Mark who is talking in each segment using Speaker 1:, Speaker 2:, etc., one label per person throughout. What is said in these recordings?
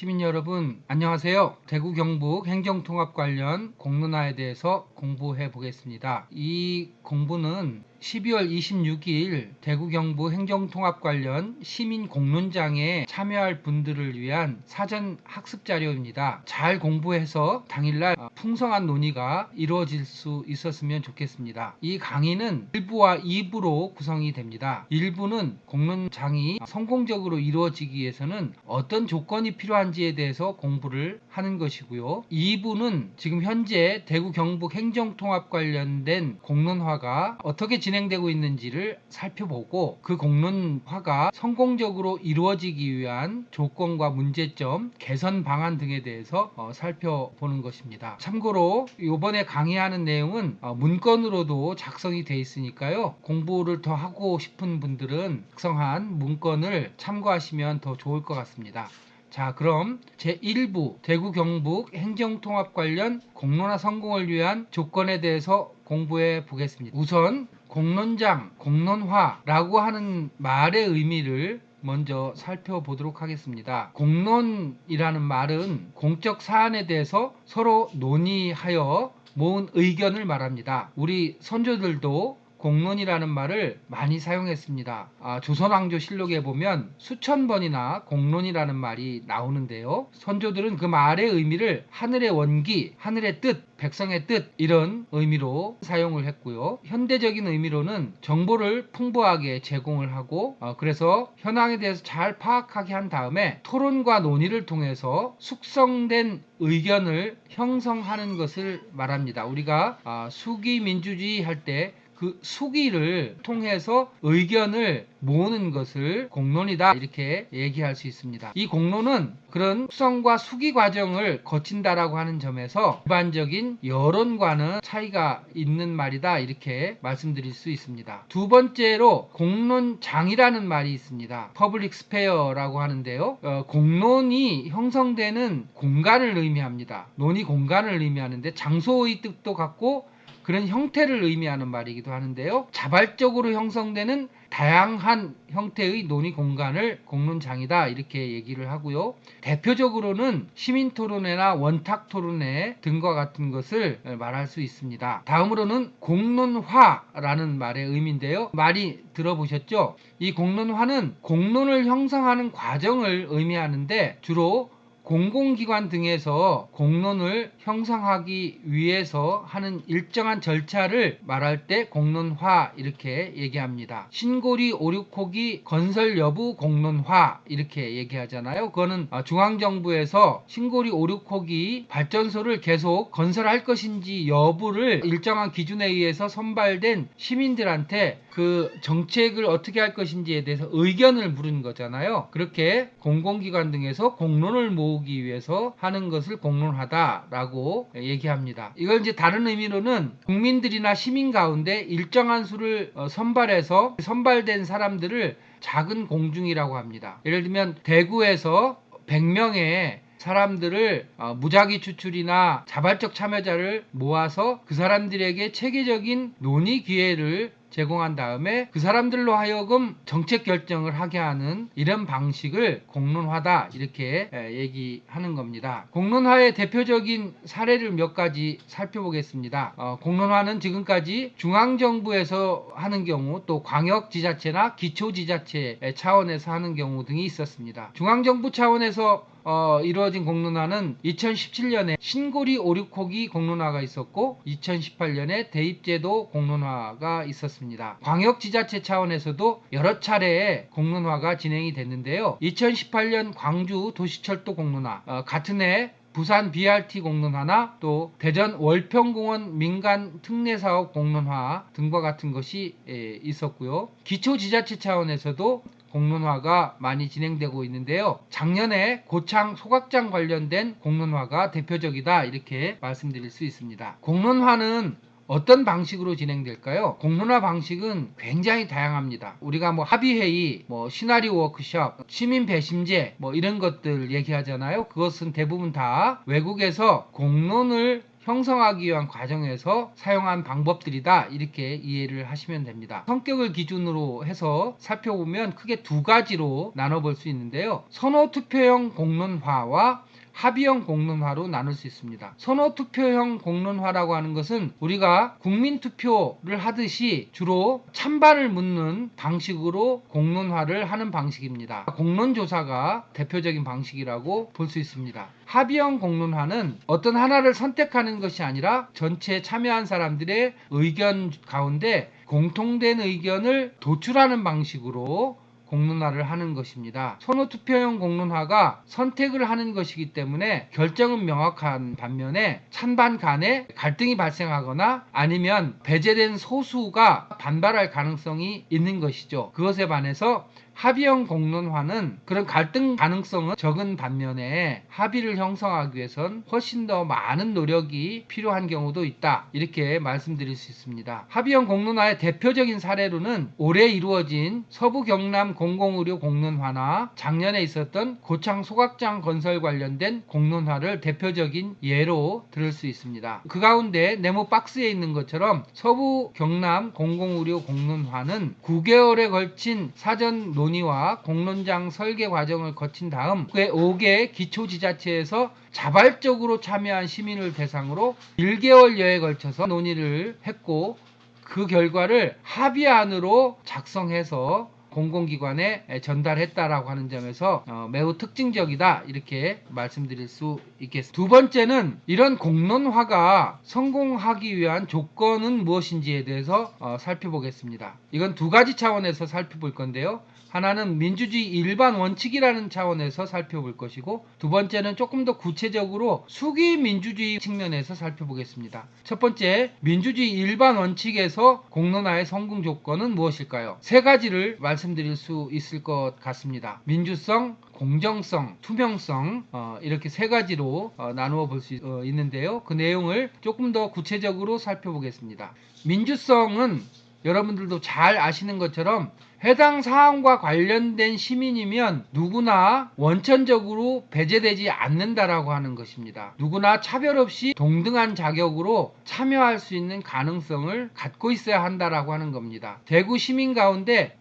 Speaker 1: 시민 여러분 안녕하세요. 대구 경북 행정통합 관련 공론화에 대해서 공부해 보겠습니다. 이 공부는 12월 26일 대구 경북 행정통합 관련 시민 공론장에 참여할 분들을 위한 사전 학습 자료입니다. 잘 공부해서 당일날 어, 풍성한 논의가 이루어질 수 있었으면 좋겠습니다. 이 강의는 1부와 2부로 구성이 됩니다. 1부는 공론장이 성공적으로 이루어지기 위해서는 어떤 조건이 필요한지에 대해서 공부를 하는 것이고요. 2부는 지금 현재 대구 경북 행정통합 관련된 공론화가 어떻게 진행되고 있는지를 살펴보고 그 공론화가 성공적으로 이루어지기 위한 조건과 문제점, 개선 방안 등에 대해서 어, 살펴보는 것입니다. 참고로 이번에 강의하는 내용은 어, 문건으로도 작성이 돼 있으니까요. 공부를 더 하고 싶은 분들은 작성한 문건을 참고하시면 더 좋을 것 같습니다. 자, 그럼 제1부 대구 경북 행정통합 관련 공론화 성공을 위한 조건에 대해서 공부해 보겠습니다. 우선 공론장, 공론화라고 하는 말의 의미를 먼저 살펴보도록 하겠습니다. 공론이라는 말은 공적 사안에 대해서 서로 논의하여 모은 의견을 말합니다. 우리 선조들도 공론이라는 말을 많이 사용했습니다. 아, 조선왕조실록에 보면 수천 번이나 공론이라는 말이 나오는데요. 선조들은 그 말의 의미를 하늘의 원기, 하늘의 뜻, 백성의 뜻 이런 의미로 사용을 했고요. 현대적인 의미로는 정보를 풍부하게 제공을 하고 어, 그래서 현황에 대해서 잘 파악하게 한 다음에 토론과 논의를 통해서 숙성된 의견을 형성하는 것을 말합니다. 우리가 아, 수기 민주주의 할 때 그 수기를 통해서 의견을 모으는 것을 공론이다 이렇게 얘기할 수 있습니다. 이 공론은 그런 숙성과 수기 과정을 거친다라고 하는 점에서 일반적인 여론과는 차이가 있는 말이다 이렇게 말씀드릴 수 있습니다. 두 번째로 공론장이라는 말이 있습니다. 퍼블릭 스페어라고 하는데요. 어, 공론이 형성되는 공간을 의미합니다. 논의 공간을 의미하는데 장소의 뜻도 갖고 그런 형태를 의미하는 말이기도 하는데요. 자발적으로 형성되는 다양한 형태의 논의 공간을 공론장이다 이렇게 얘기를 하고요. 대표적으로는 시민 토론회나 원탁 토론회 등과 같은 것을 말할 수 있습니다. 다음으로는 공론화라는 말의 의미인데요. 말이 들어보셨죠? 이 공론화는 공론을 형성하는 과정을 의미하는데 주로 공공기관 등에서 공론을 형성하기 위해서 하는 일정한 절차를 말할 때 공론화 이렇게 얘기합니다. 신고리 오륙호기 건설 여부 공론화 이렇게 얘기하잖아요. 그거는 아, 중앙정부에서 신고리 오륙호기 발전소를 계속 건설할 것인지 여부를 일정한 기준에 의해서 선발된 시민들한테 그 정책을 어떻게 할 것인지에 대해서 의견을 물은 거잖아요. 그렇게 공공기관 등에서 공론을 모으 기 위해서 하는 것을 공론하다라고 얘기합니다. 이걸 이제 다른 의미로는 국민들이나 시민 가운데 일정한 수를 어, 선발해서 선발된 사람들을 작은 공중이라고 합니다. 예를 들면 대구에서 100명의 사람들을 어, 무작위 추출이나 자발적 참여자를 모아서 그 사람들에게 체계적인 논의 기회를 제공한 다음에 그 사람들로 하여금 정책 결정을 하게 하는 이런 방식을 공론화다 이렇게 얘기하는 겁니다. 공론화의 대표적인 사례를 몇 가지 살펴보겠습니다. 어, 공론화는 지금까지 중앙정부에서 하는 경우 또 광역지자체나 기초지자체 차원에서 하는 경우 등이 있었습니다. 중앙정부 차원에서 어, 이루어진 공론화는 2017년에 신고리 오륙호기 공론화가 있었고 2018년에 대입제도 공론화가 있었습니다. 광역지자체 차원에서도 여러 차례 공론화가 진행이 됐는데요. 2018년 광주 도시철도 공론화 어, 같은 해 부산 BRT 공론화나 또 대전 월평공원 민간 특례사업 공론화 등과 같은 것이 있었고요. 기초지자체 차원에서도 공론화가 많이 진행되고 있는데요. 작년에 고창 소각장 관련된 공론화가 대표적이다 이렇게 말씀드릴 수 있습니다. 공론화는 어떤 방식으로 진행될까요? 공론화 방식은 굉장히 다양합니다. 우리가 뭐 합의회의, 뭐 시나리오 워크숍, 시민 배심제 뭐 이런 것들 얘기하잖아요. 그것은 대부분 다 외국에서 공론을 형성하기 위한 과정에서 사용한 방법들이다 이렇게 이해를 하시면 됩니다. 성격을 기준으로 해서 살펴보면 크게 두 가지로 나눠볼 수 있는데요. 선호 투표형 공론화와 합의형 공론화로 나눌 수 있습니다. 선호 투표형 공론화라고 하는 것은 우리가 국민 투표를 하듯이 주로 찬반을 묻는 방식으로 공론화를 하는 방식입니다. 공론조사가 대표적인 방식이라고 볼 수 있습니다. 합의형 공론화는 어떤 하나를 선택 하는 것이 아니라 전체 참여한 사람들의 의견 가운데 공통된 의견을 도출하는 방식으로 공론화를 하는 것입니다. 선호투표형 공론화가 선택을 하는 것이기 때문에 결정은 명확한 반면에 찬반 간에 갈등이 발생하거나 아니면 배제된 소수가 반발할 가능성이 있는 것이죠. 그것에 반해서 합의형 공론화는 그런 갈등 가능성은 적은 반면에 합의를 형성하기 위해선 훨씬 더 많은 노력이 필요한 경우도 있다. 이렇게 말씀드릴 수 있습니다. 합의형 공론화의 대표적인 사례로는 올해 이루어진 서부 경남 공공의료 공론화나 작년에 있었던 고창 소각장 건설 관련된 공론화를 대표적인 예로 들을 수 있습니다. 그 가운데 네모 박스에 있는 것처럼 서부 경남 공공의료 공론화는 9개월에 걸친 사전 논 의와 공론장 설계 과정을 거친 다음 그 5개 기초지자체에서 자발적으로 참여한 시민을 대상으로 1개월여에 걸쳐서 논의를 했고 그 결과를 합의안으로 작성해서 공공기관에 전달했다라고 하는 점에서 어, 매우 특징적이다 이렇게 말씀드릴 수 있겠습니다. 두 번째는 이런 공론화가 성공하기 위한 조건은 무엇인지에 대해서 어, 살펴보겠습니다. 이건 두 가지 차원에서 살펴볼 건데요. 하나는 민주주의 일반 원칙이라는 차원에서 살펴볼 것이고 두 번째는 조금 더 구체적으로 수기 민주주의 측면에서 살펴보겠습니다. 첫 번째 민주주의 일반 원칙에서 공론화의 성공 조건은 무엇일까요? 세 가지를 말씀 드릴 수 있을 것 같습니다. 민주성, 공정성, 투명성 어, 이렇게 세 가지로 어, 나누어 볼 수 있는데요. 그 내용을 조금 더 구체적으로 살펴보겠습니다. 민주성은 여러분들도 잘 아시는 것처럼 해당 사항과 관련된 시민이면 누구나 원천적으로 배제되지 않는다라고 하는 것입니다. 누구나 차별 없이 동등한 자격으로 참여할 수 있는 가능성을 갖고 있어야 한다라고 하는 겁니다. 대구 시민 가운데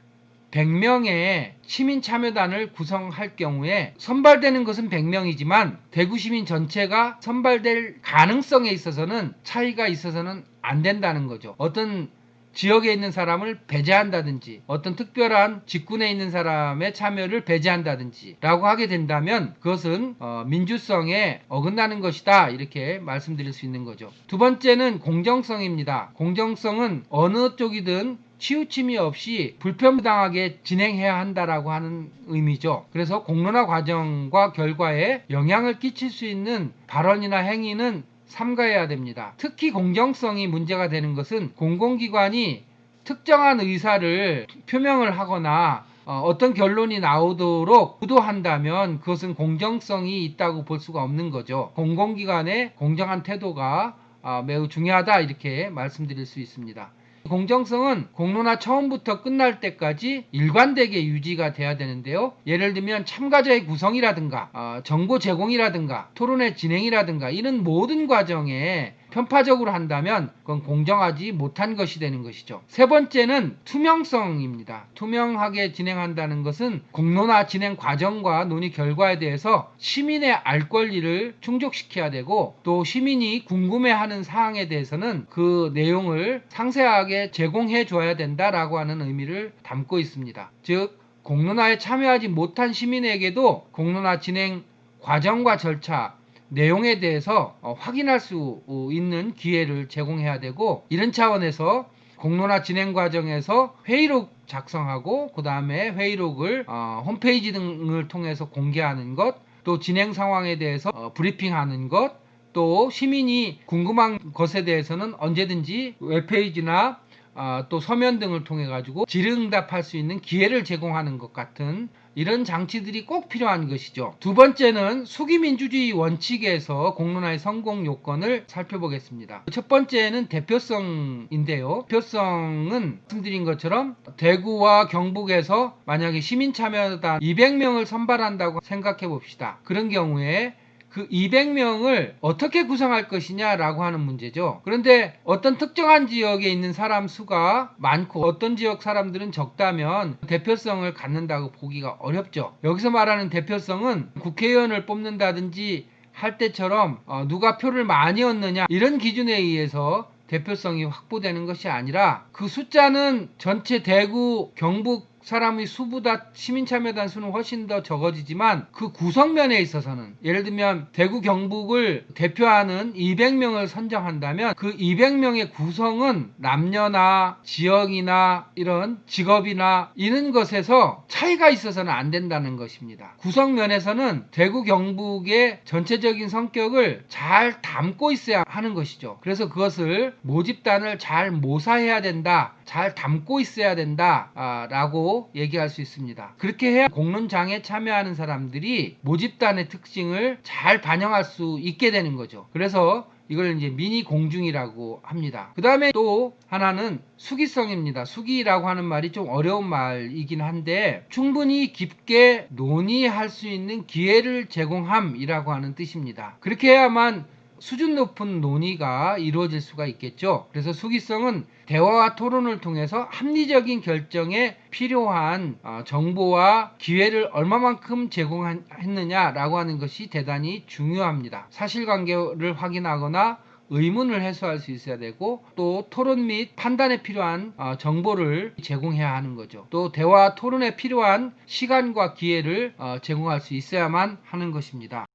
Speaker 1: 100명의 시민 참여단을 구성할 경우에 선발되는 것은 100명이지만 대구 시민 전체가 선발될 가능성에 있어서는 차이가 있어서는 안 된다는 거죠. 어떤 지역에 있는 사람을 배제한다든지 어떤 특별한 직군에 있는 사람의 참여를 배제한다든지 라고 하게 된다면 그것은 어, 민주성에 어긋나는 것이다. 이렇게 말씀드릴 수 있는 거죠. 두 번째는 공정성입니다. 공정성은 어느 쪽이든 치우침이 없이 불편부당하게 진행해야 한다라고 하는 의미죠. 그래서 공론화 과정과 결과에 영향을 끼칠 수 있는 발언이나 행위는 삼가해야 됩니다. 특히 공정성이 문제가 되는 것은 공공기관이 특정한 의사를 표명을 하거나 어, 떤 결론이 나오도록 유도한다면 그것은 공정성이 있다고 볼 수가 없는 거죠. 공공기관의 공정한 태도가 어, 매우 중요하다 이렇게 말씀드릴 수 있습니다. 공정성은 공론화 처음부터 끝날 때까지 일관되게 유지가 돼야 되는데요. 예를 들면 참가자의 구성이라든가 어, 정보 제공이라든가 토론의 진행이라든가 이런 모든 과정에 편파적으로 한다면 그건 공정하지 못한 것이 되는 것이죠. 세 번째는 투명성입니다. 투명하게 진행한다는 것은 공론화 진행 과정과 논의 결과에 대해서 시민의 알 권리를 충족시켜야 되고 또 시민이 궁금해하는 사항에 대해서는 그 내용을 상세하게 제공해 줘야 된다라고 하는 의미를 담고 있습니다. 즉 공론화에 참여하지 못한 시민에게도 공론화 진행 과정과 절차 내용에 대해서 어, 확인할 수 있는 기회를 제공해야 되고 이런 차원에서 공론화 진행 과정에서 회의록 작성하고 그 다음에 회의록을 어, 홈페이지 등을 통해서 공개하는 것, 또 진행 상황에 대해서 어, 브리핑하는 것, 또 시민이 궁금한 것에 대해서는 언제든지 웹페이지나 어, 또 서면 등을 통해 가지고 질의응답할 수 있는 기회를 제공하는 것 같은 이런 장치들이 꼭 필요한 것이죠. 두 번째는 수기민주주의 원칙에서 공론화의 성공 요건을 살펴보겠습니다. 첫 번째는 대표성인데요. 대표성은 말씀드린 것처럼 대구와 경북에서 만약에 시민 참여단 200명을 선발한다고 생각해 봅시다. 그런 경우에 그 200명을 어떻게 구성할 것이냐라고 하는 문제죠. 그런데 어떤 특정한 지역에 있는 사람 수가 많고 어떤 지역 사람들은 적다면 대표성을 갖는다고 보기가 어렵죠. 여기서 말하는 대표성은 국회의원을 뽑는다든지 할 때처럼 어, 누가 표를 많이 얻느냐 이런 기준에 의해서 대표성이 확보되는 것이 아니라 그 숫자는 전체 대구 경북 사람의 수보다 시민참여단 수는 훨씬 더 적어지지만 그 구성면에 있어서는 예를 들면 대구 경북을 대표하는 200명을 선정한다면 그 200명의 구성은 남녀나 지역이나 이런 직업이나 이런 것에서 차이가 있어서는 안 된다는 것입니다. 구성면에서는 대구 경북의 전체적인 성격을 잘 담고 있어야 하는 것이죠. 그래서 그것을 모집단을 잘 모사해야 된다. 잘 담고 있어야 된다. 아, 라고 얘기할 수 있습니다. 그렇게 해야 공론장에 참여하는 사람들이 모집단의 특징을 잘 반영할 수 있게 되는 거죠. 그래서 이걸 이제 미니 공중이라고 합니다. 그 다음에 또 하나는 수기성입니다. 수기라고 하는 말이 좀 어려운 말이긴 한데 충분히 깊게 논의할 수 있는 기회를 제공함이라고 하는 뜻입니다. 그렇게 해야만 수준 높은 논의가 이루어질 수가 있겠죠. 그래서 수기성은 대화와 토론을 통해서 합리적인 결정에 필요한 어, 정보와 기회를 얼마만큼 제공했느냐라고 하는 것이 대단히 중요합니다. 사실관계를 확인하거나 의문을 해소할 수 있어야 되고 또 토론 및 판단에 필요한 어, 정보를 제공해야 하는 거죠. 또 대화 토론에 필요한 시간과 기회를 어, 제공할 수 있어야만 하는 것입니다.